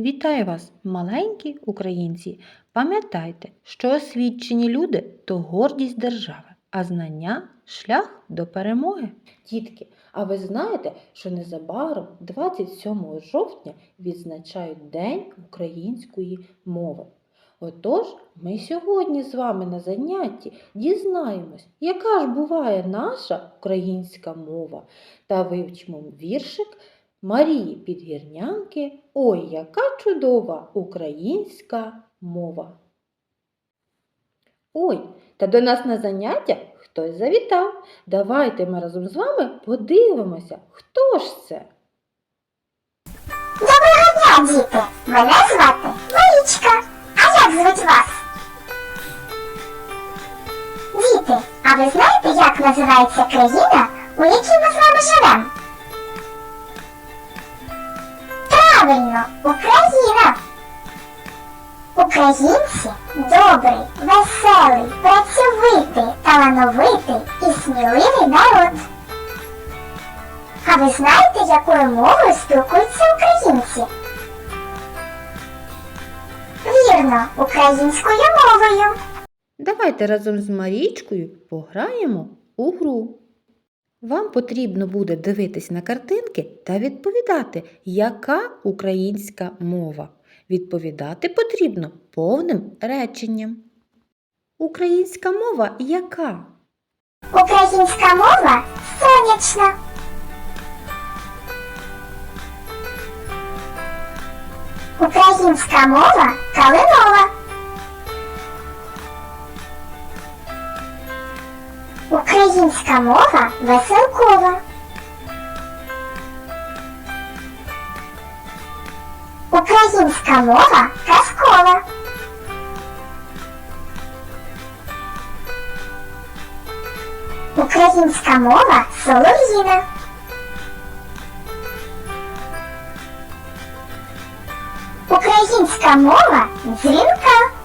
Вітаю вас, маленькі українці! Пам'ятайте, що освічені люди то гордість держави, а знання шлях до перемоги. Дітки, а ви знаєте, що незабаром 27 жовтня відзначають День української мови. Отож, ми сьогодні з вами на занятті дізнаємось, яка ж буває наша українська мова, та вивчимо віршик Марії Підгірнянки Ой, яка чудова українська мова. Ой, та до нас на заняття хтось завітав. Давайте ми разом з вами подивимося, хто ж це. Доброго дня, діти! Мене звати Марічка. А як звуть вас? Діти, а ви знаєте, як називається країна, у якій ми з вами живемо? Правильно, Україна! Українці добрий, веселий, працьовитий, талановитий і сміливий народ. А ви знаєте, якою мовою спілкуються українці? Вірно, українською мовою. Давайте разом з Марічкою пограємо у гру. Вам потрібно буде дивитись на картинки та відповідати, яка українська мова. Відповідати потрібно повним реченням. Українська мова яка? Українська мова сонячна. Українська мова калинова. Українська мова веселкова. Українська мова казкова. Українська мова солов'їна. Українська мова дзвінка.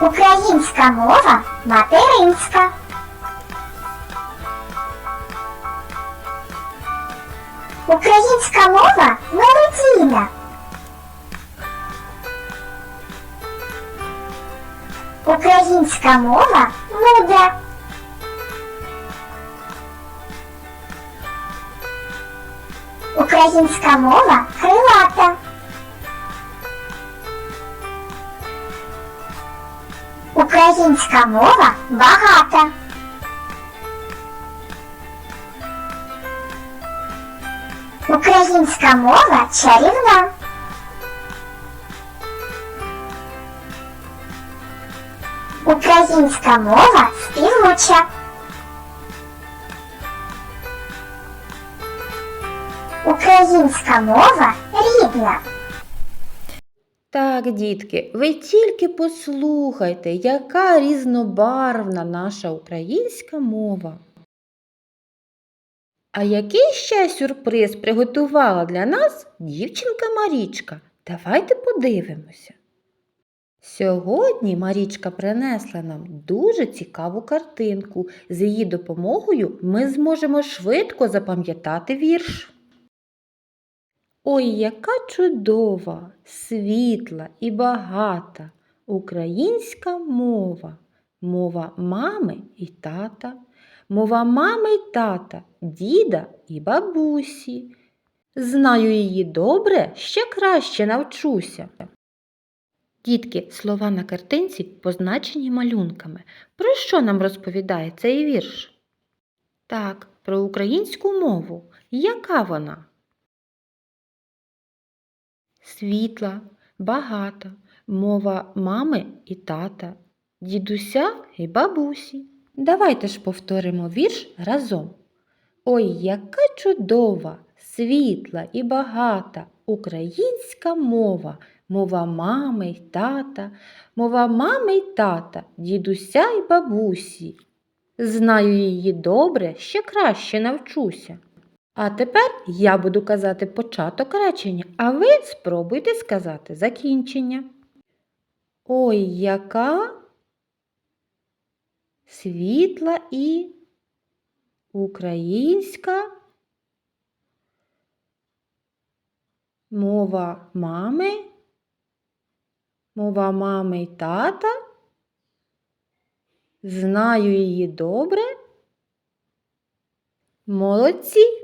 Українська мова материнська. Українська мова мелодійна. Українська мова мудра. Українська мова крилата. Українська мова багата. Українська мова чарівна. Українська мова співуча. Українська мова рідна. Так, дітки, ви тільки послухайте, яка різнобарвна наша українська мова. А який ще сюрприз приготувала для нас дівчинка Марічка? Давайте подивимося. Сьогодні Марічка принесла нам дуже цікаву картинку. З її допомогою ми зможемо швидко запам'ятати вірш. Ой, яка чудова, світла і багата українська мова, мова мами і тата, мова мами й тата, діда і бабусі. Знаю її добре, ще краще навчуся. Дітки, слова на картинці позначені малюнками. Про що нам розповідає цей вірш? Так, про українську мову. Яка вона? Світла, багата, мова мами і тата, дідуся і бабусі. Давайте ж повторимо вірш разом. Ой, яка чудова, світла і багата українська мова, мова мами й тата, мова мами й тата, дідуся й бабусі. Знаю її добре, ще краще навчуся. А тепер я буду казати початок речення, а ви спробуйте сказати закінчення. Ой, яка світла і українська Мова мами. Мова мами й тата. Знаю її добре. Молодці.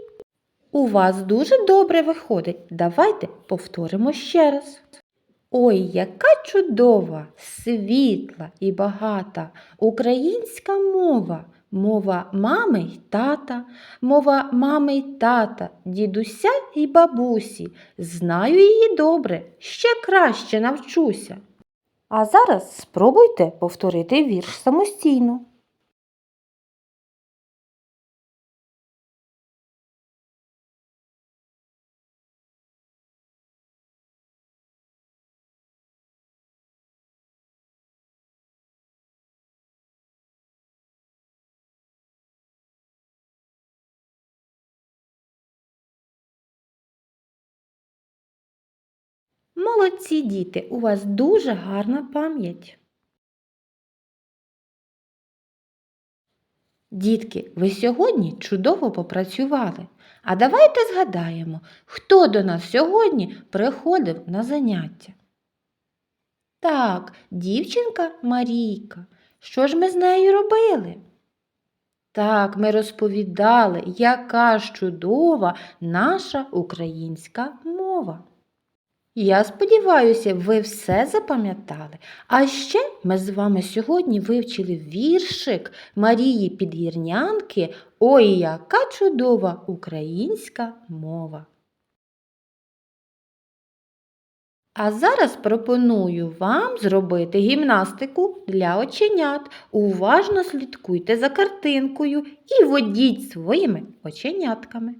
У вас дуже добре виходить. Давайте повторимо ще раз. Ой, яка чудова, світла і багата українська мова, мова мами й тата, мова мами й тата, дідуся й бабусі. Знаю її добре, ще краще навчуся. А зараз спробуйте повторити вірш самостійно. Молодці діти, у вас дуже гарна пам'ять. Дітки, ви сьогодні чудово попрацювали. А давайте згадаємо, хто до нас сьогодні приходив на заняття. Так, дівчинка Марійка. Що ж ми з нею робили? Так, ми розповідали, яка ж чудова наша українська мова. Я сподіваюся, ви все запам'ятали. А ще ми з вами сьогодні вивчили віршик Марії Підгірнянки Ой, яка чудова українська мова. А зараз пропоную вам зробити гімнастику для оченят. Уважно слідкуйте за картинкою і водіть своїми оченятками.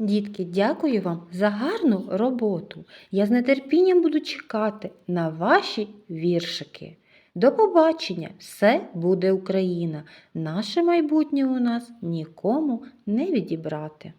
Дітки, дякую вам за гарну роботу. Я з нетерпінням буду чекати на ваші віршики. До побачення! Все буде Україна! Наше майбутнє у нас нікому не відібрати.